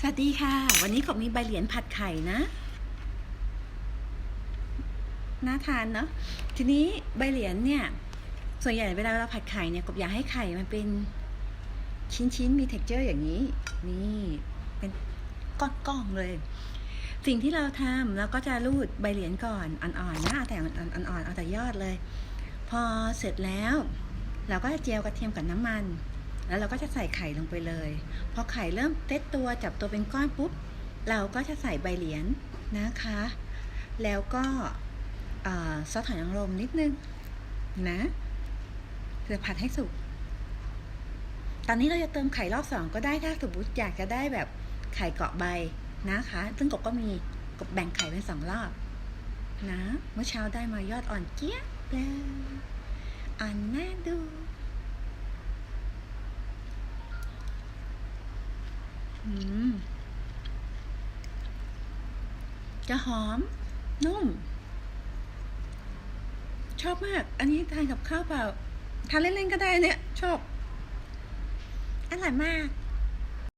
สวัสดีค่ะ วันนี้กบมีใบเหรียญผัดไข่นะน่าทานเนาะทีนี้ใบเหรียญเนี่ย ส่วนใหญ่เวลาเราผัดไข่เนี่ยกบอยากให้ไข่มันเป็นชิ้นๆมี t e x t อร์อย่างนี้ นี่เป็นก้อนๆเลย สิ่งที่เราทำเราก็จะรูดใบเหรียญก่อนอ่อนๆนะเอาแต่อ่อนๆเอาแต่ยอดเลย พอเสร็จแล้ว เราก็จะเจียวกระเทียมกับน้ำมัน แล้วเราก็จะใส่ไข่ลงไปเลย พอไข่เริ่มเต็ดตัวจับตัวเป็นก้อนปุ๊บ เราก็จะใส่ใบเหรียญนะคะ แล้วก็เอ่อซอสหอยนางรมนิดนึงนะเพื่อผัดให้สุก ตอนนี้เราจะเติมไข่รอบสองก็ได้ถ้าสมมติอยากจะได้แบบไข่เกาะใบนะคะ ซึ่งกบก็มีกบแบ่งไข่เป็นสองรอบนะ เมื่อเช้าได้มายอดอ่อนเจี๊ยบเลยอ่อนน่าดู อืม จะหอม นุ่ม ชอบมาก อันนี้ทานกับข้าวเปล่า ทานเล่นๆก็ได้เนี่ย ชอบ อร่อยมาก